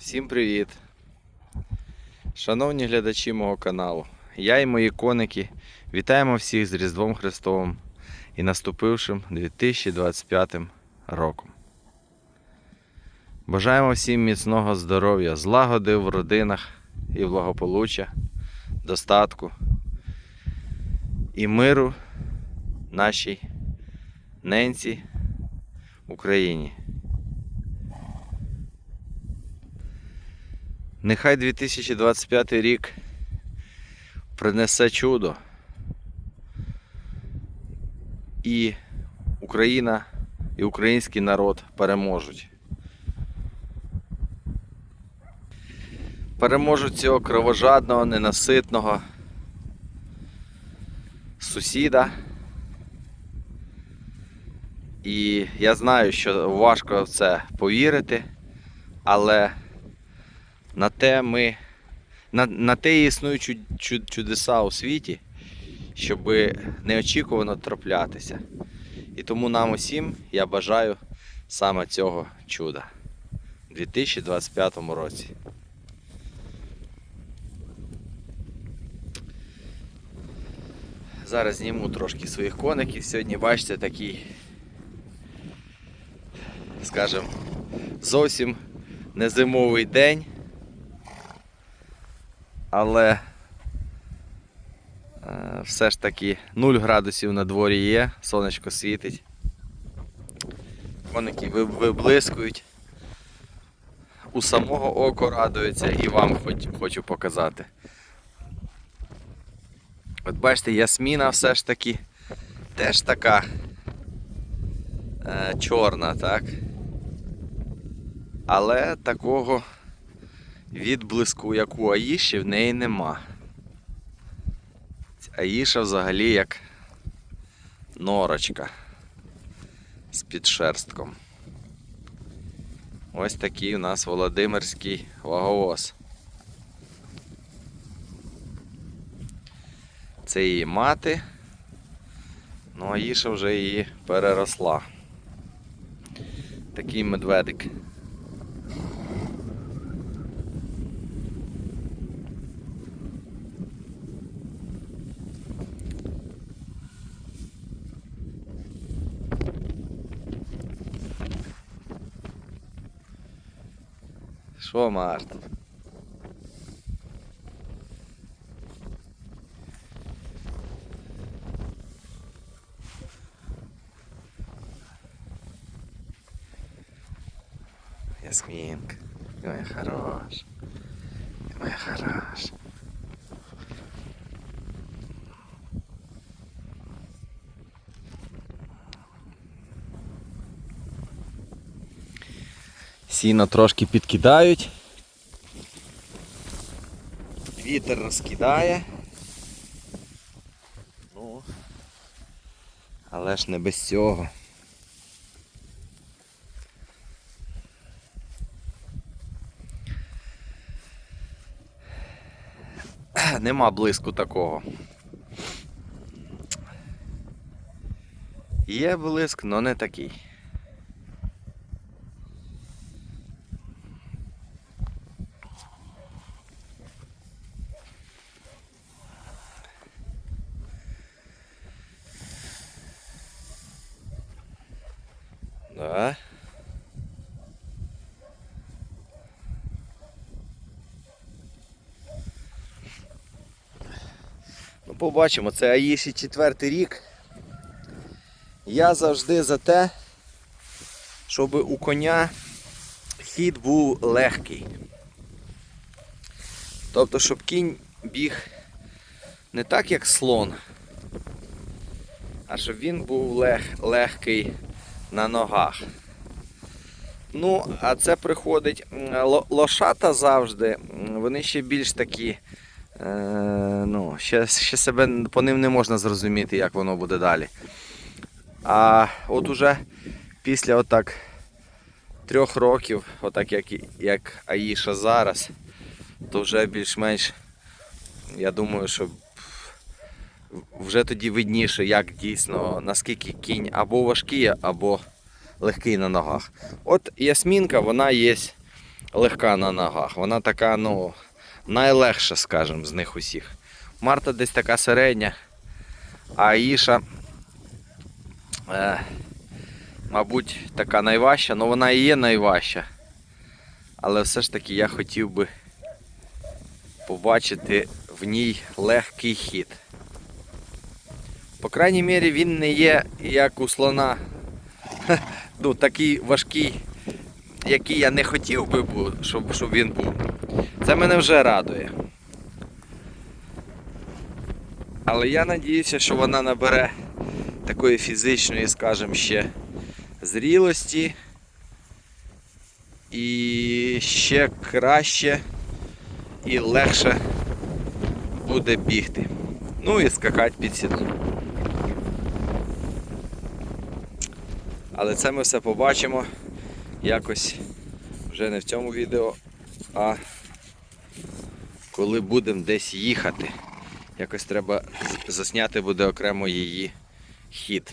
Всім привіт! Шановні глядачі мого каналу, я і мої коники вітаємо всіх з Різдвом Христовим і наступившим 2025 роком. Бажаємо всім міцного здоров'я, злагоди в родинах і благополуччя, достатку і миру нашій ненці Україні. Нехай 2025 рік принесе чудо. І Україна і український народ переможуть. Переможуть цього кровожадного, ненаситного сусіда. І я знаю, що важко в це повірити, але на те ми. На, на те існують чуд, чуд- чудеса у світі, щоб неочікувано траплятися. І тому нам усім я бажаю саме цього чуда у 2025 році. Зараз зніму трошки своїх коників. Сьогодні, бачите, такий, скажімо, зовсім не зимовий день. Але е, все ж таки 0 градусів на дворі є, сонечко світить. Коники виблискують. У самого око радуються і вам хоч, хочу показати. От бачите, ясміна все ж таки теж така е, чорна, так? Але такого відблиску, як у Аїші, в неї нема. Аїша взагалі як норочка з підшерстком. Ось такий у нас Володимирський ваговоз. Це її мати, ну Аїша вже її переросла. Такий медведик. Що, Март? Ясминка, моя хорошая, моя хорош. Сіно трошки підкидають. Вітер розкидає. Ну, але ж не без цього. Нема блиску такого. Є блиск, але не такий. Да. Ну, побачимо, це Аїші четвертий рік. Я завжди за те, щоб у коня хід був легкий. Тобто, щоб кінь біг не так, як слон, а щоб він був лег, легкий на ногах. Ну, а це приходить лошата завжди, вони ще більш такі. Е, ну, ще, ще себе по ним не можна зрозуміти, як воно буде далі. А от уже після отак трьох років, отак як, як Аїша зараз, то вже більш-менш, я думаю, що вже тоді видніше, як дійсно, наскільки кінь або важкий, або легкий на ногах. От ясмінка, вона є легка на ногах. Вона така, ну, найлегша, скажімо, з них усіх. Марта десь така середня, а Іша, е, мабуть, така найважча, ну вона і є найважча. Але все ж таки я хотів би побачити в ній легкий хід. По крайній мірі він не є як у слона. Ну, такий важкий, який я не хотів би, щоб, щоб він був. Це мене вже радує. Але я надіюся, що вона набере такої фізичної, скажімо, ще зрілості. І ще краще і легше буде бігти. Ну і скакати під сідло. Але це ми все побачимо якось вже не в цьому відео, а коли будемо десь їхати. Якось треба засняти буде окремо її хід.